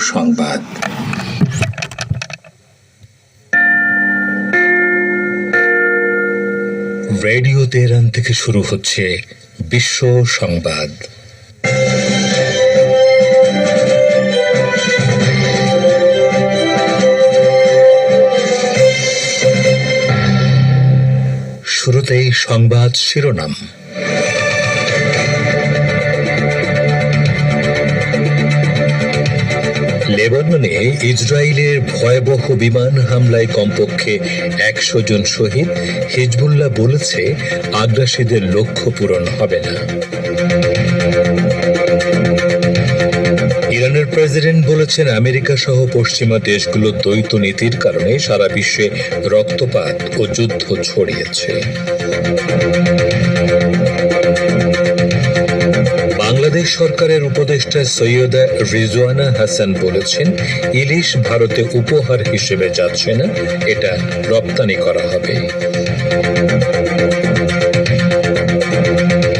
সংবাদ। Radio Tehran থেকে শুরু হচ্ছে বিশ্ব সংবাদ। শুরুতেই সংবাদ শিরোনাম। লেবাননে ইসরায়েলের ভয়াবহ বিমান হামলায় কমপক্ষে একশো জন শহীদ। হিজবুল্লাহ বলেছে, আগ্রাসীদের লক্ষ্য পূরণ হবে না। ইরানের প্রেসিডেন্ট বলেছেন, আমেরিকা সহ পশ্চিমা দেশগুলোর দ্বৈত নীতির কারণে সারা বিশ্বে রক্তপাত ও যুদ্ধ ছড়িয়েছে। বাংলাদেশ সরকারের উপদেষ্টা সৈয়দা রিজওয়ানা হাসান বলেছেন, ইলিশ ভারতে উপহার হিসেবে যাচ্ছে না, এটা রপ্তানি করা হবে।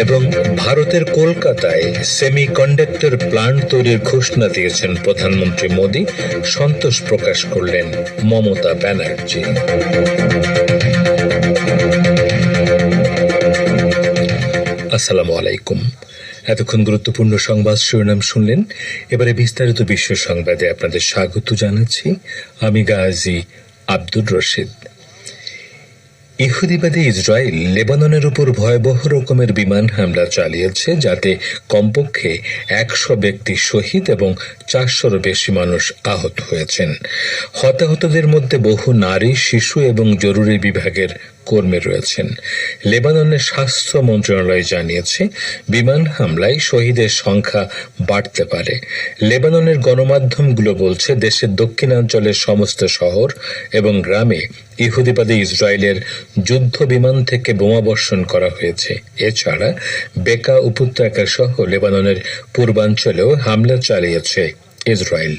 এবং ভারতের কলকাতায় সেমি কন্ডাক্টর প্লান্ট তৈরির ঘোষণা দিয়েছেন প্রধানমন্ত্রী মোদী, সন্তোষ প্রকাশ করলেন মমতা ব্যানার্জি। আসসালামু আলাইকুম। এতক্ষণ গুরুত্বপূর্ণ সংবাদ শিরোনাম শুনলেন। এবারে বিস্তারিত বিশ্ব সংবাদে আপনাদের স্বাগত জানাচ্ছি। আমি গাজী আব্দুর রশিদ। ইহুদিবাদী ইসরায়েল লেবাননের উপর ভয়াবহ রকমের বিমান হামলা চালিয়েছে, যাতে কমপক্ষে একশো ব্যক্তি শহীদ এবং চারশোরও বেশি মানুষ আহত হয়েছেন। হতাহতদের মধ্যে বহু নারী, শিশু এবং জরুরি বিভাগের কর্মী রয়েছেন। লেবাননের স্বাস্থ্য মন্ত্রণালয় জানিয়েছে, বিমান হামলায় শহীদের সংখ্যা বাড়তে পারে। লেবাননের গণমাধ্যমগুলো বলছে, দেশের দক্ষিণাঞ্চলের সমস্ত শহর এবং গ্রামে ইহুদিবাদী ইসরায়েলের যুদ্ধ বিমান থেকে বোমাবর্ষণ করা হয়েছে। এছাড়া বেকা উপত্যকা সহ লেবাননের পূর্বাঞ্চলেও হামলা চালিয়েছে ইসরায়েল।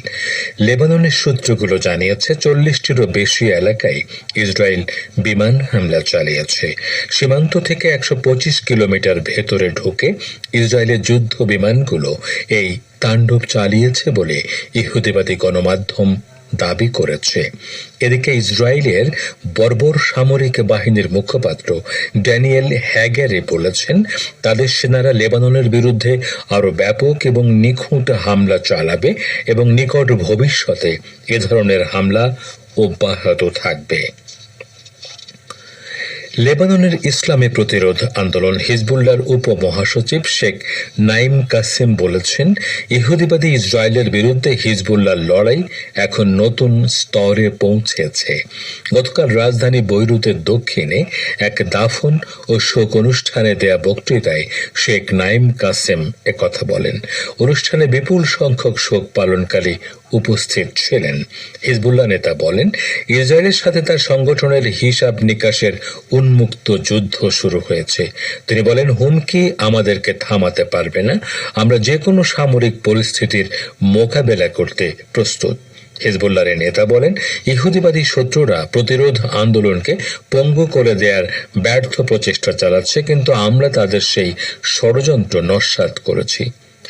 লেবাননের সূত্রগুলো জানিয়েছে, চল্লিশটিরও বেশি এলাকায় ইসরায়েল বিমান হামলা চালিয়েছে। সীমান্ত থেকে একশো পঁচিশ কিলোমিটার ভেতরে ঢুকে ইসরায়েলের যুদ্ধ বিমানগুলো এই তাণ্ডব চালিয়েছে বলে ইহুদিবাদী গণমাধ্যম দাবি করেছে। এদিকে ইসরায়েলের বর্বর সামরিক বাহিনীর মুখপাত্র ড্যানিয়েল হ্যাগারে বলেছেন, তাদের সেনারা লেবাননের বিরুদ্ধে আরও ব্যাপক এবং নিখুঁত হামলা চালাবে এবং নিকট ভবিষ্যতে এ ধরনের হামলা অব্যাহত থাকবে। লেবাননের ইসলামী প্রতিরোধ আন্দোলন হিজবুল্লাহর উপমহাসচিব শেখ নাইম কাসিম বলেছেন, ইহুদিবাদী ইসরায়েলের বিরুদ্ধে হিজবুল্লাহর লড়াই এখন নতুন স্তরে পৌঁছেছে। গতকাল রাজধানী বৈরুতের দক্ষিণে এক দাফন ও শোক অনুষ্ঠানে দেয়া বক্তৃতায় শেখ নাইম কাসেম একথা বলেন। অনুষ্ঠানে বিপুল সংখ্যক শোক পালনকারী উপস্থিত ছিলেন। হিজবুল্লাহ নেতা বলেন, ইসরায়েলের সাথে তার সংগঠনের হিসাব নিকাশের উন্মুক্ত যুদ্ধ শুরু হয়েছে। তিনি বলেন, হুমকি আমাদেরকে থামাতে পারবে না। আমরা যে কোনো সামরিক পরিস্থিতির মোকাবেলা করতে প্রস্তুত। হিজবুল্লাহের নেতা বলেন, ইহুদিবাদী শত্রুরা প্রতিরোধ আন্দোলনকে পঙ্গু করে দেওয়ার ব্যর্থ প্রচেষ্টা চালাচ্ছে, কিন্তু আমরা তাদের সেই ষড়যন্ত্র নস্বাত করেছি।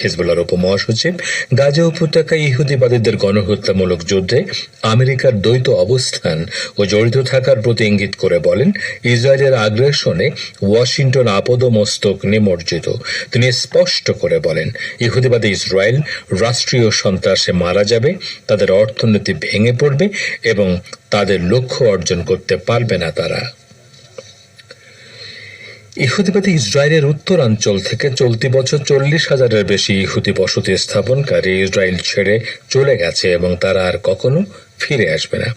হিজবুল্লাহর উপমহাসচিব, গাজা উপত্যকায় ইহুদিবাদীদের গণহত্যামূলক যুদ্ধে আমেরিকার দ্বৈত অবস্থান ও জড়িত থাকার প্রতি ইঙ্গিত করে বলেন, ইসরায়েলের আগ্রাসনে ওয়াশিংটন আপদমস্তক নিমজ্জিত। তিনি স্পষ্ট করে বলেন, ইহুদিবাদী ইসরায়েল রাষ্ট্রীয় সন্ত্রাসে মারা যাবে, তাদের অর্থনীতি ভেঙে পড়বে এবং তাদের লক্ষ্য অর্জন করতে পারবে না তারা। ইহুদিবাদী ইসরায়েলের উত্তরাঞ্চল থেকে চলতি বছর চল্লিশ হাজারের বেশি ইহুদি বসতি স্থাপনকারী ইসরায়েল ছেড়ে চলে গেছে এবং তারা আর কখনো ফিরে আসবে না।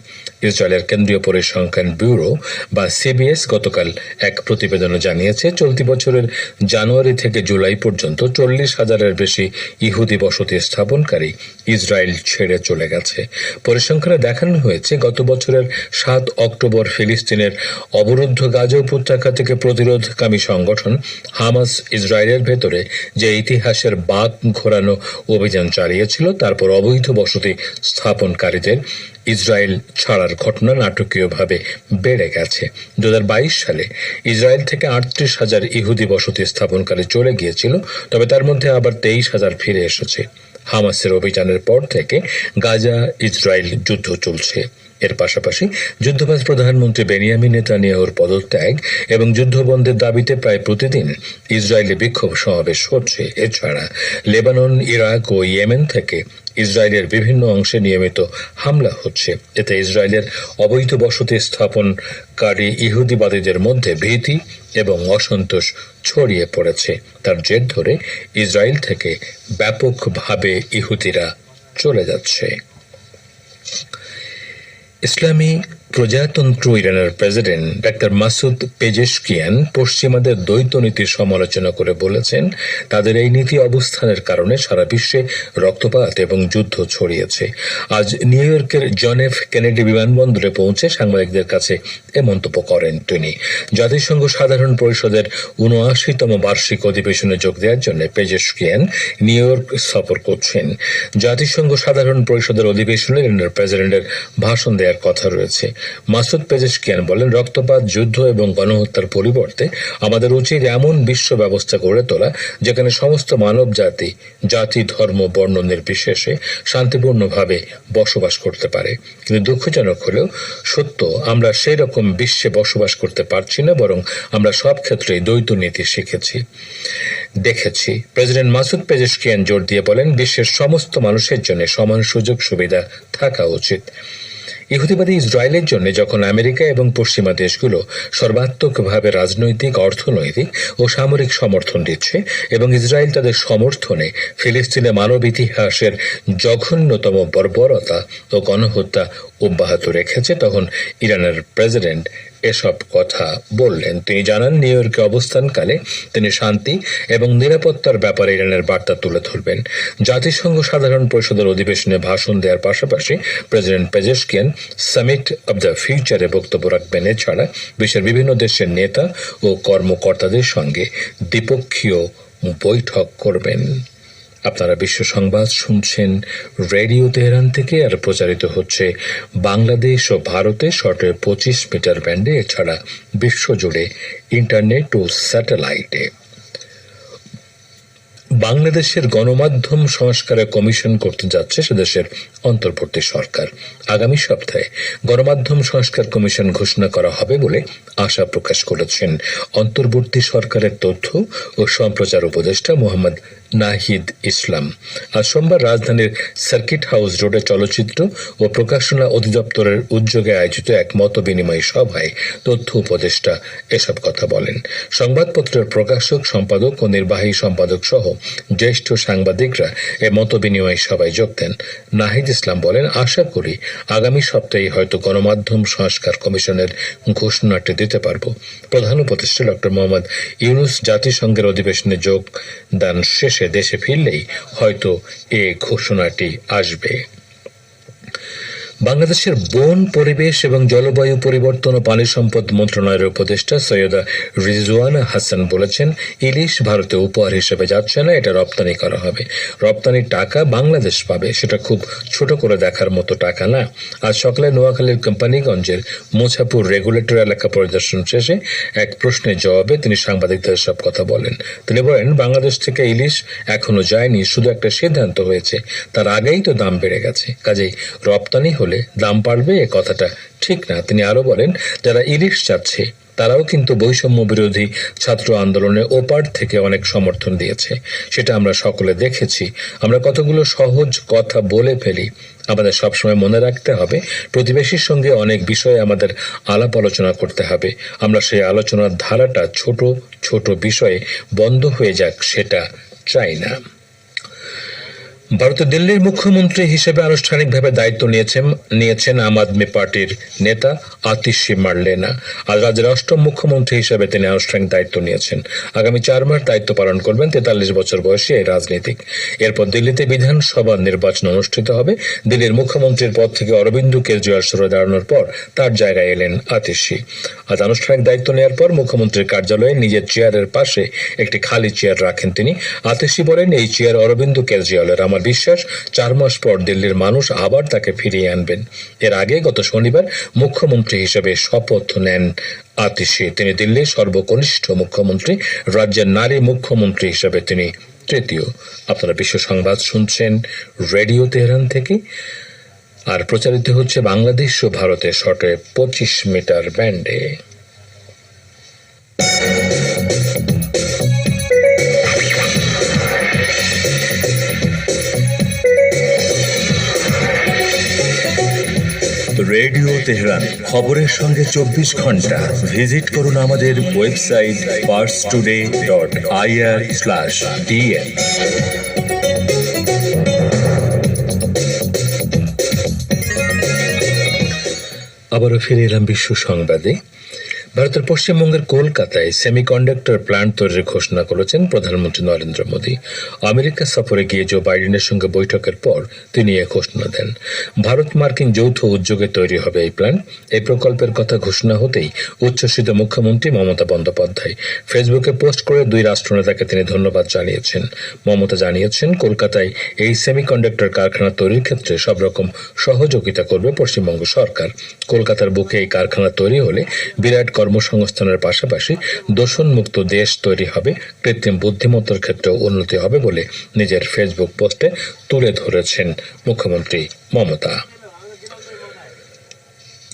ইসরায়েলের কেন্দ্রীয় পরিসংখ্যান ব্যুরো বা সিবিএস গতকাল এক প্রতিবেদনে জানিয়েছে, চলতি বছরের জানুয়ারি থেকে জুলাই পর্যন্ত চল্লিশ হাজারের বেশি ইহুদি বসতি স্থাপনকারী ইসরায়েল ছেড়ে চলে গেছে। পরিসংখ্যানে দেখানো হয়েছে, গত বছরের সাত অক্টোবর ফিলিস্তিনের অবরুদ্ধ গাজা উপত্যকা থেকে প্রতিরোধকামী সংগঠন হামাস ইসরায়েলের ভেতরে যে ইতিহাসের বাঘ ঘোরানো অভিযান চালিয়েছিল, তারপর অবৈধ বসতি স্থাপনকারীদের ইসরায়েল ছাড়ার ঘটনা নাটকীয়ভাবে বেড়ে গেছে। দু হাজার বাইশ সালে ইসরায়েল থেকে আটত্রিশ হাজার ইহুদি বসতি স্থাপনকারী চলে গিয়েছিল, তবে তার মধ্যে আবার তেইশ হাজার ফিরে এসেছে। হামাসের অভিযানের পর থেকে গাজা ইসরায়েল যুদ্ধ চলছে। এর পাশাপাশি যুদ্ধবাজ প্রধানমন্ত্রী বেনিয়ামিন নেতানিয়াহুর পদত্যাগ এবং যুদ্ধবন্ধের দাবিতে প্রায় প্রতিদিন ইসরায়েলে বিক্ষোভ সমাবেশ হচ্ছে। এছাড়া লেবানন, ইরাক ও ইয়েমেন থেকে ইসরায়েলের বিভিন্ন অংশে নিয়মিত হামলা হচ্ছে। এতে ইসরায়েলের অবৈধ বসতি স্থাপনকারী ইহুদিবাদীদের মধ্যে ভীতি এবং অসন্তোষ ছড়িয়ে পড়েছে। তার জের ধরে ইসরায়েল থেকে ব্যাপকভাবে ইহুদিরা চলে যাচ্ছে। ইসলামী প্রজাতন্ত্র ইরানের প্রেসিডেন্ট ডাক্তার মাসুদ পেজেশকিয়ান পশ্চিমাদের দ্বৈত নীতির সমালোচনা করে বলেছেন, তাদের এই নীতি অবস্থানের কারণে সারা বিশ্বে রক্তপাত এবং যুদ্ধ ছড়িয়েছে। আজ নিউ ইয়র্কের জন এফ কেনেডি বিমানবন্দরে পৌঁছে সাংবাদিকদের কাছে এ মন্তব্য করেন তিনি। জাতিসংঘ সাধারণ পরিষদের উনআশিতম বার্ষিক অধিবেশনে যোগ দেওয়ার জন্য পেজেশকিয়ান নিউ ইয়র্ক সফর করছেন। জাতিসংঘ সাধারণ পরিষদের অধিবেশনে ইরানের প্রেসিডেন্টের ভাষণ দেওয়ার কথা রয়েছে। মাসুদ পেজেশকিয়ান বলেন, রক্তপাত, যুদ্ধ এবং গণহত্যার পরিবর্তে আমাদের উচিত এমন বিশ্ব ব্যবস্থা গড়ে তোলা, যেখানে সমস্ত মানব জাতি জাতি, ধর্ম, বর্ণ নির্বিশেষে শান্তিপূর্ণভাবে বসবাস করতে পারে। কিন্তু দুঃখজনক হলেও সত্য, আমরা সেই রকম বিশ্বে বসবাস করতে পারছি না, বরং আমরা সব ক্ষেত্রেই দ্বৈত নীতি শিখেছি, দেখেছি। প্রেসিডেন্ট মাসুদ পেজেশকিয়ান জোর দিয়ে বলেন, বিশ্বের সমস্ত মানুষের জন্য সমান সুযোগ সুবিধা থাকা উচিত। ইহুদিবাদী ইসরায়েলের জন্য যখন আমেরিকা এবং পশ্চিমা দেশগুলো সর্বাত্মকভাবে রাজনৈতিক, অর্থনৈতিক ও সামরিক সমর্থন দিচ্ছে এবং ইসরায়েল তাদের সমর্থনে ফিলিস্তিনে মানব ইতিহাসের জঘন্যতম বর্বরতা ও গণহত্যা অব্যাহত রেখেছে, তখন ইরানের প্রেসিডেন্ট এসব কথা বললেন। তিনি জানান, নিউ ইয়র্কে অবস্থানকালে তিনি শান্তি এবং নিরাপত্তার ব্যাপারে ইরানের বার্তা তুলে ধরবেন। জাতিসংঘ সাধারণ পরিষদের অধিবেশনে ভাষণ দেওয়ার পাশাপাশি president Pezeshkian summit of the ফিউচারে বক্তব্য রাখবেন। এছাড়া বিশ্বের বিভিন্ন দেশের নেতা ও কর্মকর্তাদের সঙ্গে দ্বিপক্ষীয় বৈঠক করবেন। আপনারা বিশ্ব সংবাদ শুনছেন রেডিও তেহরান থেকে, আর প্রচারিত হচ্ছে বাংলাদেশ ও ভারতে শর্টে পঁচিশ মিটার ব্যান্ডে, এছাড়া বিশ্বজুড়ে ইন্টারনেট ও স্যাটেলাইটে। বাংলাদেশের গণমাধ্যম সংস্কারের কমিশন করতে যাচ্ছে সেদেশের অন্তর্বর্তী সরকার। আগামী সপ্তাহে গণমাধ্যম সংস্কার কমিশন ঘোষণা করা হবে বলে আশা প্রকাশ করেছেন অন্তর্বর্তী সরকারের তথ্য ও সম্প্রচার উপদেষ্টা মোহাম্মদ নাহিদ ইসলাম। আজ সোমবার রাজধানীর সার্কিট হাউস রোডে চলচ্চিত্র ও প্রকাশনা অধিদপ্তরের উদ্যোগে আয়োজিত এক মত বিনিময় সভায় তথ্য উপদেষ্টা এসব কথা বলেন। সংবাদপত্রের প্রকাশক, সম্পাদক ও নির্বাহী সম্পাদক সহ জ্যেষ্ঠ সাংবাদিকরা এ মত বিনিময় সভায় যোগ দেন। নাহিদ ইসলাম বলেন, আশা করি আগামী সপ্তাহে হয়তো গণমাধ্যম সংস্কার কমিশনের ঘোষণাটি দিতে পারব। প্রধান উপদেষ্টা ডক্টর মোহাম্মদ ইউনুস জাতিসংঘের অধিবেশনে যোগদান শেষে দেশে ফিরলেই হয়তো এ ঘোষণাটি আসবে। বাংলাদেশের বন, পরিবেশ এবং জলবায়ু পরিবর্তন ও পানি সম্পদ মন্ত্রণালয়ের উপদেষ্টা সৈয়দা রিজওয়ানা হাসান বলেছেন, ইলিশ ভারতে উপহার হিসেবে যাচ্ছে না, এটা রপ্তানি করা হবে। রপ্তানির টাকা বাংলাদেশ পাবে, সেটা খুব ছোট করে দেখার মতো টাকা না। আজ সকালে নোয়াখালীর কোম্পানিগঞ্জের মোছাপুর রেগুলেটর এলাকা পরিদর্শন শেষে এক প্রশ্নের জবাবে তিনি সাংবাদিকদের সব কথা বলেন। তিনি বলেন, বাংলাদেশ থেকে ইলিশ এখনও যায়নি, শুধু একটা সিদ্ধান্ত হয়েছে, তার আগেই তো দাম বেড়ে গেছে। কাজেই রপ্তানি হলে দাম বাড়বে এ কথাটা? ঠিক না। তিনি আরও বলেন, যারা ইলিশ চাচ্ছে, তারাও কিন্তু বৈষম্য বিরোধী ছাত্র আন্দোলনে ওপার থেকে অনেক সমর্থন দিয়েছে। সেটা আমরা সকলে দেখেছি। আমরা কতগুলো সহজ কথা বলে ফেলি। আমাদের সবসময় মনে রাখতে হবে, প্রতিবেশীর সঙ্গে অনেক বিষয়ে আমাদের আলাপ আলোচনা করতে হবে। আমরা সেই আলোচনার ধারাটা ছোট ছোট বিষয়ে বন্ধ হয়ে যাক, সেটা চাই না। ভারতের দিল্লির মুখ্যমন্ত্রী হিসেবে আনুষ্ঠানিকভাবে দায়িত্ব নিয়েছেন নিয়েছেন আম আদমি পার্টির নেতা আতিশি মার্লেনা। আজ রাজ্যের অষ্টম মুখ্যমন্ত্রী হিসেবে তিনি আনুষ্ঠানিক দায়িত্ব নিয়েছেন। আগামী চার মাস দায়িত্ব পালন করবেন তেতাল্লিশ বছর বয়সী এই রাজনীতিক। এরপর দিল্লিতে বিধানসভা নির্বাচন অনুষ্ঠিত হবে। দিল্লির মুখ্যমন্ত্রীর পদ থেকে অরবিন্দ কেজরিওয়াল সরে দাঁড়ানোর পর তার জায়গায় এলেন আতিশি। আজ আনুষ্ঠানিক দায়িত্ব নেওয়ার পর মুখ্যমন্ত্রীর কার্যালয়ে নিজের চেয়ারের পাশে একটি খালি চেয়ার রাখেন তিনি। আতিশি বলেন, এই চেয়ার অরবিন্দ কেজরিওয়ালের। আমার বিশ্বাস, চার মাস পর দিল্লির মানুষ আবার তাকে ফিরিয়ে আনবেন। এর আগে গত শনিবার মুখ্যমন্ত্রী হিসেবে শপথ নেন আতিশে। তিনি দিল্লির সর্বকনিষ্ঠ মুখ্যমন্ত্রী, রাজ্যের নারী মুখ্যমন্ত্রী হিসেবে তিনি তৃতীয়। আপনারা বিশ্ব সংবাদ শুনছেন রেডিও তেহরান থেকে। আর প্রচারিত হচ্ছে বাংলাদেশ ও ভারতের শটে পঁচিশ মিটার ব্যান্ডে। রেডিও তেহরান, খবরের সঙ্গে চব্বিশ ঘণ্টা। ভিজিট করুন আমাদের website Pars Today dot IR slash DN. আবারও ফিরে এলাম বিশ্ব সংবাদে। ভারতের পশ্চিমবঙ্গের কলকাতায় সেমিকন্ডাক্টর প্ল্যান্ট তৈরির ঘোষণা করেছেন প্রধানমন্ত্রী নরেন্দ্র মোদী। আমেরিকা সফরে গিয়ে জো বাইডেনের সঙ্গে বৈঠকের পর তিনি এ ঘোষণা দেন। ভারত মার্কিন যৌথ উদ্যোগে তৈরি হবে এই প্ল্যান্ট এই প্রকল্পের কথা ঘোষণা হতেই উচ্ছ্বসিত মুখ্যমন্ত্রী মমতা বন্দ্যোপাধ্যায় ফেসবুকে পোস্ট করে দুই রাষ্ট্রনেতাকে তিনি ধন্যবাদ জানিয়েছেন। মমতা জানিয়েছেন, কলকাতায় এই সেমিকন্ডাক্টর কারখানা তৈরির ক্ষেত্রে সব রকম সহযোগিতা করবে পশ্চিমবঙ্গ সরকার। কলকাতার বুকে এই কারখানা তৈরি হলে বিরাট কর্মসংস্থানের পাশাপাশি দূষণমুক্ত দেশ তৈরি হবে, কৃত্রিম বুদ্ধিমত্তার ক্ষেত্রে উন্নতি হবে বলে নিজের ফেসবুক পোস্টে তুলে ধরেছেন মুখ্যমন্ত্রী মমতা।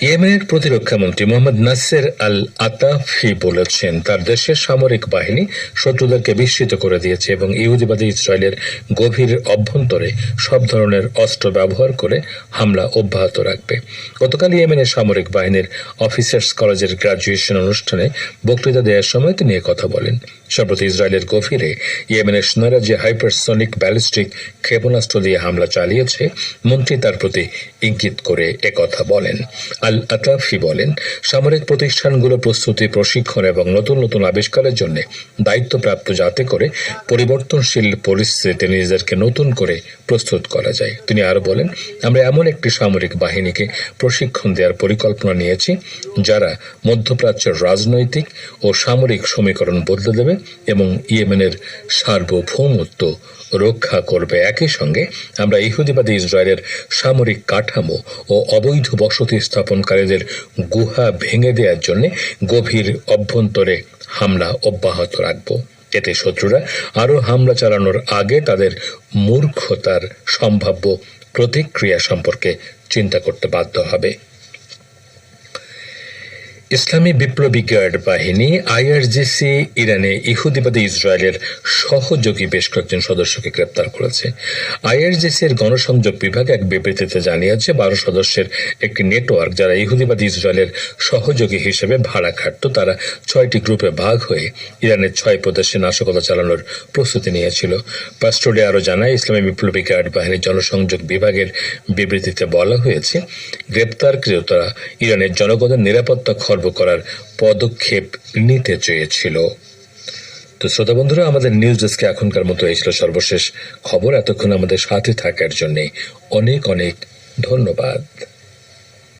ইয়েমেনের প্রতিরক্ষা মন্ত্রী মোহাম্মদ নাসের আল আতাফি বলেছেন, তার দেশের সামরিক বাহিনী শত্রুদেরকে বিস্মিত করে দিয়েছে এবং ইহুদিবাদী ইসরায়েলের গভীর অভ্যন্তরে সব ধরনের অস্ত্র ব্যবহার করে হামলা অব্যাহত রাখবে। গতকাল ইয়েমেনের সামরিক বাহিনীর অফিসার্স কলেজের গ্রাজুয়েশন অনুষ্ঠানে বক্তৃতা দেওয়ার সময় তিনি কথা বলেন। সম্প্রতি ইসরায়েলের গভীরে ইয়েমেনের সোনারা যে হাইপারসনিক ব্যালিস্টিক ক্ষেপণাস্ত্র দিয়ে হামলা চালিয়েছে, মন্ত্রী তার প্রতি ইঙ্গিত করে একথা বলেন। আল আতাফি বলেন, সামরিক প্রতিষ্ঠানগুলো প্রস্তুতি, প্রশিক্ষণ এবং নতুন নতুন আবিষ্কারের জন্য দায়িত্বপ্রাপ্ত যাতে করে পরিবর্তনশীল পরিস্থিতিতে নিজেদেরকে নতুন করে প্রস্তুত করা যায়। তিনি আরও বলেন, আমরা এমন একটি সামরিক বাহিনীকে প্রশিক্ষণ দেওয়ার পরিকল্পনা নিয়েছি, যারা মধ্যপ্রাচ্যের রাজনৈতিক ও সামরিক সমীকরণ বদলে দেবে এবং ইয়েমেনের সার্বভৌমত্ব রক্ষা করবে। একই সঙ্গে আমরা ইহুদিবাদী ইসরায়েলের সামরিক কাঠামো ও অবৈধ বসতি স্থাপনকারীদের গুহা ভেঙে দেওয়ার জন্য গভীর অভ্যন্তরে হামলা অব্যাহত রাখব। এতে শত্রুরা আরও হামলা চালানোর আগে তাদের মূর্খতার সম্ভাব্য প্রতিক্রিয়া সম্পর্কে চিন্তা করতে বাধ্য হবে। ইসলামী বিপ্লবী গার্ড বাহিনী, আইআরজিসি, ইরানে ইহুদিবাদী ইসরায়েলের সহযোগী বেশ কয়েকজন সদস্যকে গ্রেপ্তার করেছে। আইআরজিসি এর গণসংযোগ বিভাগ এক বিবৃতিতে জানিয়েছে, বারো সদস্যের একটি নেটওয়ার্ক যারা ইহুদিবাদী ইসরায়েলের সহযোগী হিসেবে ভাড়া খাটত, তারা ছয়টি গ্রুপে ভাগ হয়ে ইরানের ছয় প্রদেশে নাশকতা চালানোর প্রস্তুতি নিয়েছিল। পাস্টোডে আরও জানায়, ইসলামী বিপ্লবী গার্ড বাহিনীর জনসংযোগ বিভাগের বিবৃতিতে বলা হয়েছে, গ্রেপ্তারকৃতরা ইরানের জনগণের নিরাপত্তা খর্ব করার পদক্ষেপ নিতে চেয়েছিল। তো শ্রোতা বন্ধুরা, আমাদের নিউজ ডেস্কে এখনকার মতো এই ছিল সর্বশেষ খবর। এতক্ষণ আমাদের সাথে থাকার জন্য অনেক অনেক ধন্যবাদ।